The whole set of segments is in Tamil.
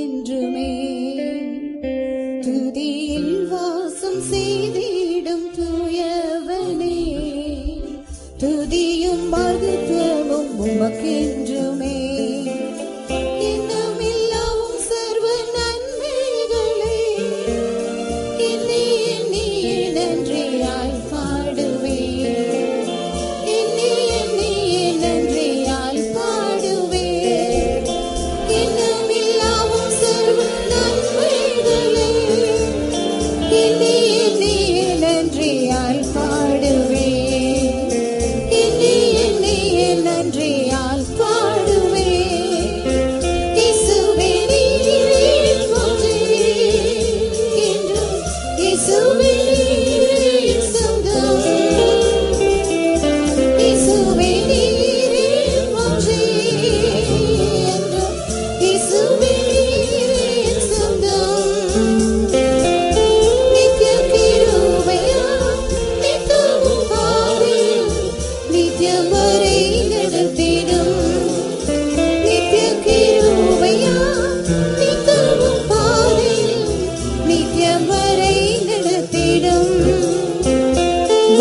என்றுமே துதியில் வாசம் செய்திடும் தூயவனே. துதியும் மார்கத்துவமும் உமக்கென்று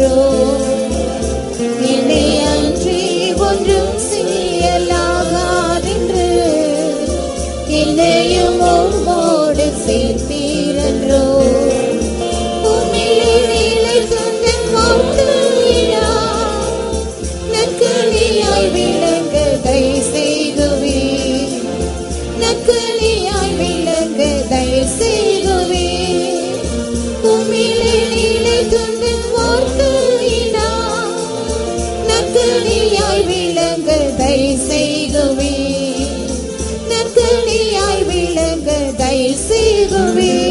Pero savory.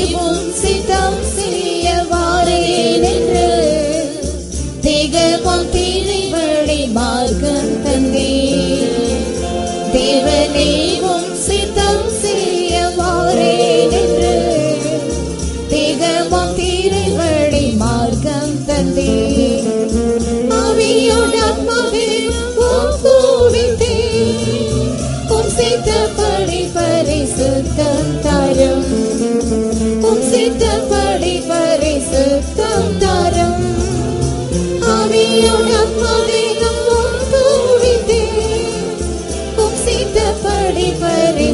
தெய்வம் சித்தம் செய்யவாரே நின்று திகவம் திரிவழி மார்க்கம் परे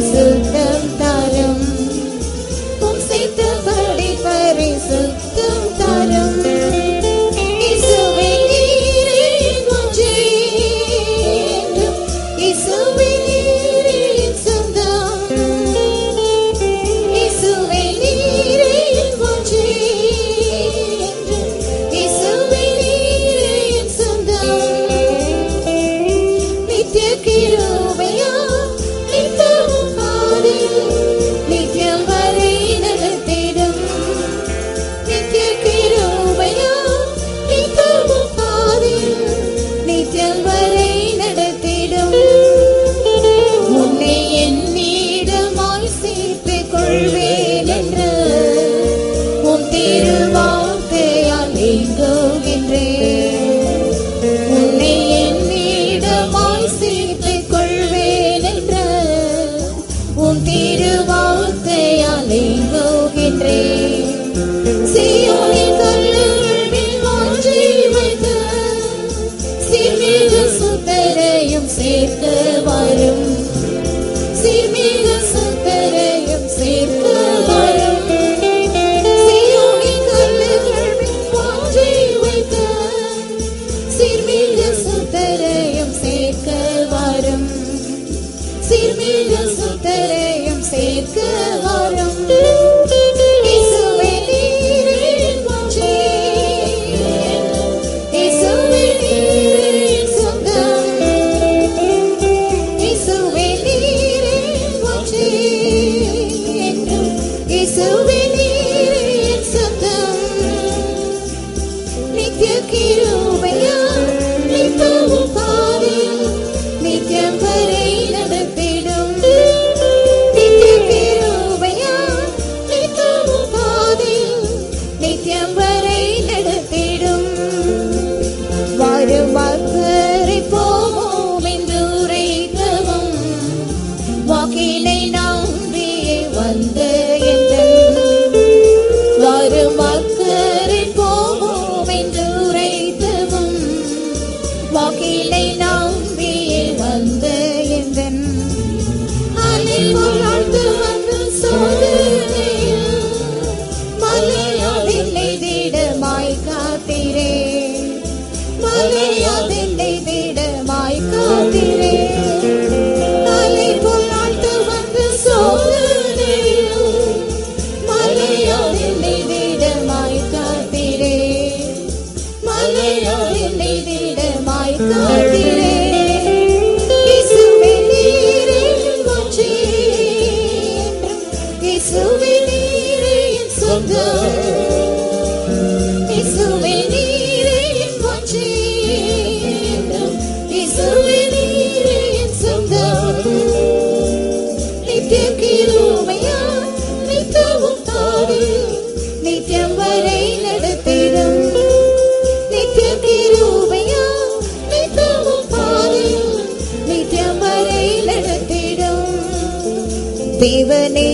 தேவனே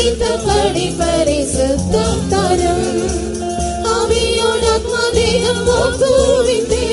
സിദ്ധ തരും സ്വന്തം തരം. അവയോടാത്മദേഹം പൂവിന്റെ